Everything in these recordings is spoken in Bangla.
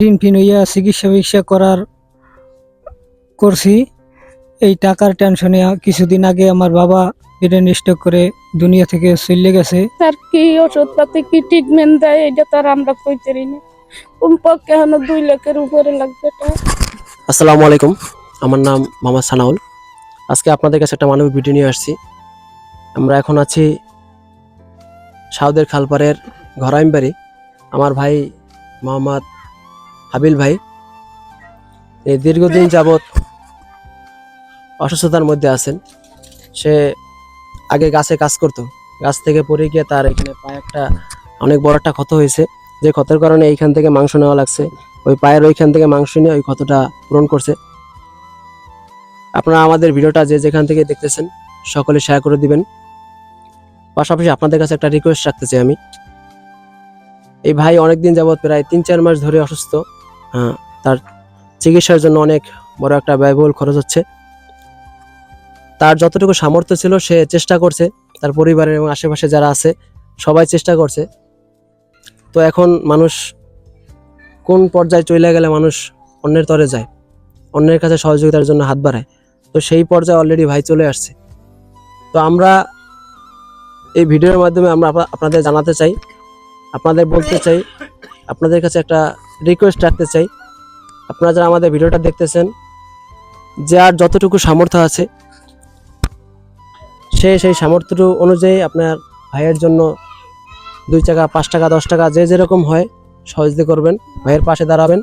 ঋণ ফিন হইয়া চিকিৎসা ফিকিৎসা করার করছি। এই টাকার টেনশনে কিছুদিন আগে আমার বাবা ব্রেন স্ট্রোক করে দুনিয়া থেকে চলে গেছে। তার কি ওষুধ পাতি কি ট্রিটমেন্ট দেয় এটা তার আমরা কইতে না। কমপক্ষে এখন দুই লাখের উপরে লাগবে আসসালামু আলাইকুম আমার নাম মোহাম্মদ সানাউল। আজকে আপনাদের কাছে একটা মানবিক ভিডিও নিয়ে আসছি। আমরা এখন আছি সাউদের খালপাড়ের ঘরাইম বাড়ি আমার ভাই মোহাম্মদ হাবিল ভাই এই দীর্ঘদিন যাবৎ অসুস্থতার মধ্যে আছেন। সে আগে গাছে কাজ করতো, গাছ থেকে পড়ে গিয়ে তার এখানে পায়ে একটা অনেক বড় একটা ক্ষত হয়েছে। যে ক্ষতের কারণে এইখান থেকে মাংস নেওয়া লাগছে। ওই পায়ের ওইখান থেকে মাংস নিয়ে ওই ক্ষতটা পূরণ করছে। আপনারা আমাদের ভিডিওটা যে যেখান থেকে দেখতেছেন, সকলে শেয়ার করে দিবেন। পাশাপাশি আপনাদের কাছে একটা রিকোয়েস্ট রাখতে চাই আমি। এই ভাই অনেকদিন যাবৎ প্রায় তিন চার মাস ধরে অসুস্থ। তার চিকিৎসার জন্য অনেক বড় একটা ব্যয়বহুল খরচ হচ্ছে। তার যতটুকু সামর্থ্য ছিল, সে চেষ্টা করছে। তার পরিবারের এবং আশেপাশে যারা আছে, সবাই চেষ্টা করছে। তো এখন মানুষ কোন পর্যায়ে চলে গেলে মানুষ অন্যের তরে যায়, অন্যের কাছে সহযোগিতার জন্য হাত বাড়ায়। তো সেই পর্যায়ে অলরেডি ভাই চলে আসছে। তো আমরা এই ভিডিওর মাধ্যমে আমরা আপনা- আপনাদের জানাতে চাই, আপনাদের বলতে চাই, আপনাদের কাছে একটা রিকোয়েস্ট রাখতে চাই। আপনারা যারা আমাদের ভিডিওটা দেখতেছেন যে আর যতটুকু সামর্থ্য আছে, সে সেই সামর্থ্য অনুযায়ী আপনার ভাইয়ের জন্য দুই টাকা, পাঁচ টাকা, দশ টাকা, যে যেরকম হয় সহযোগিতা করবেন। ভাইয়ের পাশে দাঁড়াবেন।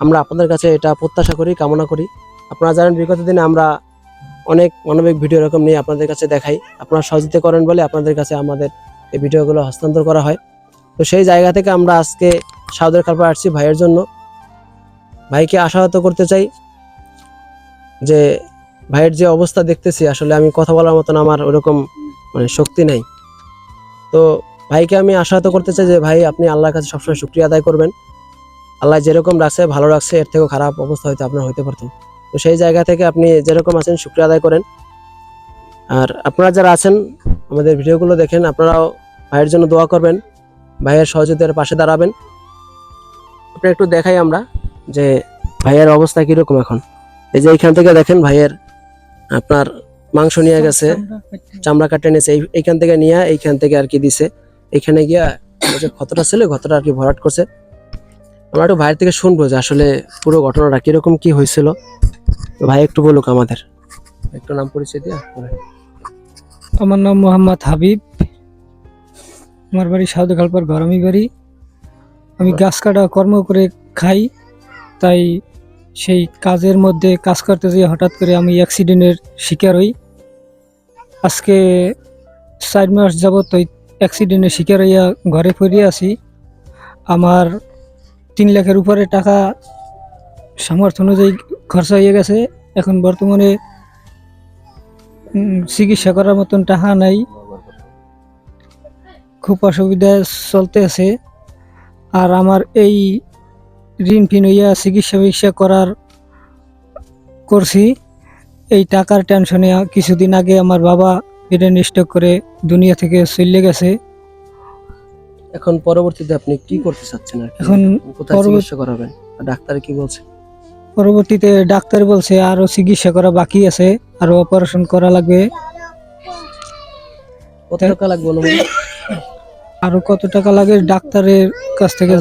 আমরা আপনাদের কাছে এটা প্রত্যাশা করি, কামনা করি। আপনারা জানেন, বিগত দিনে আমরা অনেক মানবিক ভিডিও এরকম নিয়ে আপনাদের কাছে দেখাই। আপনারা সহযোগিতা করেন বলে আপনাদের কাছে আমাদের এই ভিডিওগুলো হস্তান্তর করা হয়। তো সেই জায়গা থেকে আমরা আজকে সাউদের কালপা আসছি ভাইয়ের জন্য। ভাইকে আশাহত করতে চাই যে ভাইয়ের যে অবস্থা দেখতেছি, আসলে আমি কথা বলার মতন আমার ওরকম মানে শক্তি নেই। তো ভাইকে আমি আশাহত করতে চাই যে ভাই, আপনি আল্লাহর কাছে সবসময় শুক্রিয়া আদায় করবেন। আল্লাহ যেরকম রাখছে, ভালো রাখছে, এর থেকেও খারাপ অবস্থা হয়তো আপনার হইতে পারতো। তো সেই জায়গা থেকে আপনি যেরকম আছেন, শুক্রিয়া আদায় করেন। আর আপনারা যারা আছেন, আমাদের ভিডিওগুলো দেখেন, আপনারাও ভাইয়ের জন্য দোয়া করবেন। ভাইয়ের সহযোগিতার পাশে দাঁড়াবেন। আপনি একটু দেখাই আমরা যে ভাইয়ের অবস্থা কীরকম এখন। এই যে এইখান থেকে দেখেন ভাইয়ের আপনার মাংস নিয়ে গেছে, চামড়া কাটে নিয়েছে, এই- এইখান থেকে নিয়ে এইখান থেকে আর কি দিছে। এইখানে গিয়া যে ক্ষতটা ছিল, ক্ষতটা আর কি ভরাট করছে। আমরা একটু ভাইয়ের থেকে শুনব যে আসলে পুরো ঘটনাটা কীরকম, কি হয়েছিল। ভাই একটু বলুক আমাদের। একটু নাম পরিচয় দিয়া আমার নাম মোহাম্মদ হাবিব। আমার বাড়ি সাউদ খালপার গরমি বাড়ি। আমি গাছ কাটা কর্ম করে খাই তাই সেই কাজের মধ্যে কাজ করতে যেয়ে হঠাৎ করে আমি অ্যাক্সিডেন্টের শিকার হই। আজকে চার মাস যাবত ওই অ্যাক্সিডেন্টের শিকার হইয়া ঘরে ফিরিয়ে আসি। আমার তিন লাখের উপরে টাকা সামর্থ্য অনুযায়ী খরচা হয়ে গেছে। এখন বর্তমানে চিকিৎসা করার মতন টাকা নাই। খুব অসুবিধা চলতে আছে আর আমার এই ঋণ ফিন হইয়া চিকিৎসা ফিকিৎসা করার করছি। এই টাকার টেনশনে কিছুদিন আগে আমার বাবা ব্রেন স্ট্রোক করে দুনিয়া থেকে চলে গেছে। এখন পরবর্তীতে আপনি কি করতে চাচ্ছেন আর এখন কোথায় চিকিৎসা করাবেন? ডাক্তার কি বলছে? পরবর্তীতে ডাক্তার বলছে আরও চিকিৎসা করা বাকি আছে আরও অপারেশন করা লাগবে। কত টাকা লাগবে আরও কত টাকা লাগে ডাক্তারের কাছ থেকে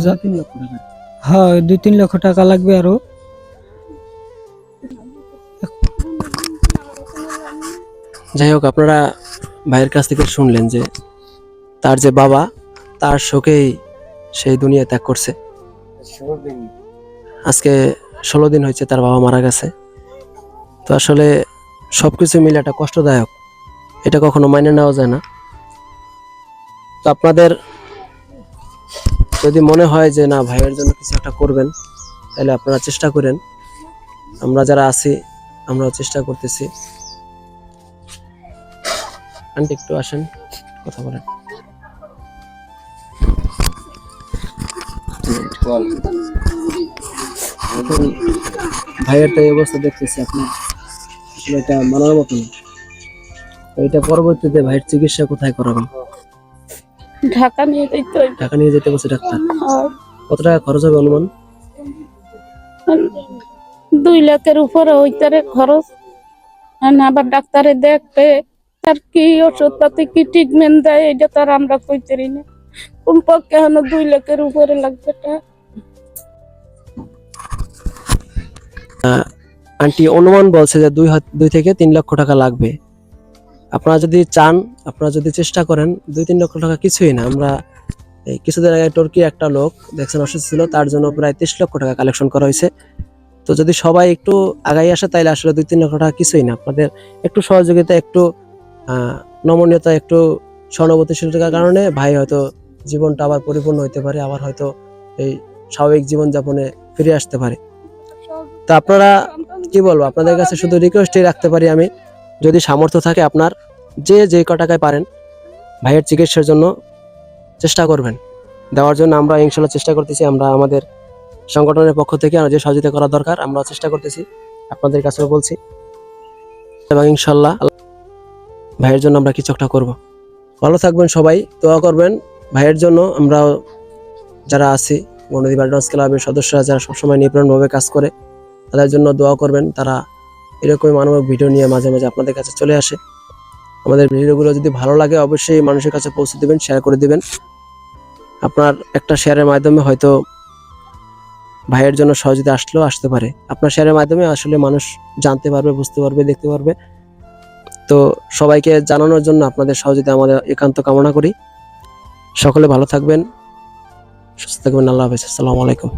হয়, দুই, তিন লক্ষ টাকা লাগবে আরও। যাই হোক, আপনারা ভাইয়ের কাছ থেকে শুনলেন যে তার যে বাবা, তার শোকেই সেই দুনিয়া ত্যাগ করছে। আজকে ষোলো দিন হয়েছে তার বাবা মারা গেছে। তো আসলে সবকিছু মিলে একটা কষ্টদায়ক। এটা কখনো মাইনে নেওয়া যায় না। তো আপনাদের যদি মনে হয় যে না ভাইয়ের জন্য কিছু একটা করবেন তাহলে আপনারা চেষ্টা করেন। আমরা যারা আছি আমরাও চেষ্টা করতেছি। আন্টি একটু আসেন কথা বলেন। এখন ভাইয়ের তো এই অবস্থা দেখতেছি আপনি। আসলে এটা মানার মতো না। এটা পরবর্তীতে ভাইয়ের চিকিৎসা কোথায় করাবেন? ঢাকা নিয়ে যাইতে হইবে টাকা নিয়ে যেতে বলছে ডাক্তার? কত টাকা খরচ হবে অনুমান? দুই লাখের উপরে হইতারে খরচ। আবার ডাক্তারে দেখবে তার কি ওষুধ পাতি কি ট্রিটমেন্ট দেয় এটা তার আমরা কইতে পারি না। কমপক্ষে এখন দুই লাখের উপরে লাগবে আন্টি অনুমান বলছে যে দুই দুই থেকে তিন লক্ষ টাকা লাগবে। আপনারা যদি চান আপনারা যদি চেষ্টা করেন দুই তিন লক্ষ টাকা কিছুই না। আমরা এই কিছুদিন আগে টর্কি একটা লোক দেখছেন অসুস্থ ছিল তার জন্য প্রায় তিরিশ লক্ষ টাকা কালেকশন করা হয়েছে। তো যদি সবাই একটু আগাই আসে তাহলে আসলে দুই তিন লক্ষ টাকা কিছুই না। আপনাদের একটু সহযোগিতা একটু নমনীয়তা একটু সহানুভূতিশীলতার কারণে ভাই হয়তো জীবনটা আবার পরিপূর্ণ হতে পারে আবার হয়তো এই স্বাভাবিক জীবনযাপনে ফিরে আসতে পারে। তো আপনারা কি বলব? আপনাদের কাছে শুধু রিকোয়েস্টই রাখতে পারি আমি। যদি সামর্থ্য থাকে আপনার, যে যে ক টাকায় পারেন, ভাইয়ের চিকিৎসার জন্য চেষ্টা করবেন। দেওয়ার জন্য আমরা ইনশাল্লাহ চেষ্টা করতেছি, আমরা আমাদের সংগঠনের পক্ষ থেকে আমরা যে সহযোগিতা করা দরকার আমরা চেষ্টা করতেছি, আপনাদের কাছেও বলছি। এবং ইনশাল্লাহ ভাইয়ের জন্য আমরা কিছু একটা করব। ভালো থাকবেন সবাই, দোয়া করবেন। ভাইয়ের জন্য আমরা যারা আছি, বনদী ব্যাডন্স ক্লাবের সদস্যরা যারা সবসময় নিপুণভাবে কাজ করে, তাদের জন্য দোয়া করবেন, তারা এরকমই মানবিক ভিডিও নিয়ে মাঝে মাঝে আপনাদের কাছে চলে আসে। আমাদের ভিডিওগুলো যদি ভালো লাগে, অবশ্যই মানুষের কাছে পৌঁছে দিবেন শেয়ার করে দিবেন। আপনার একটা শেয়ারের মাধ্যমে হয়তো ভাইয়ের জন্য সহযোগিতা আসলেও আসতে পারে। আপনার শেয়ারের মাধ্যমে আসলে মানুষ জানতে পারবে, বুঝতে পারবে, দেখতে পারবে। তো সবাইকে জানানোর জন্য আপনাদের সহযোগিতা আমাদের একান্ত কামনা করি। সকলে ভালো থাকবেন, সুস্থ থাকবেন, আল্লাহ হাফেজ। আসসালামু আলাইকুম।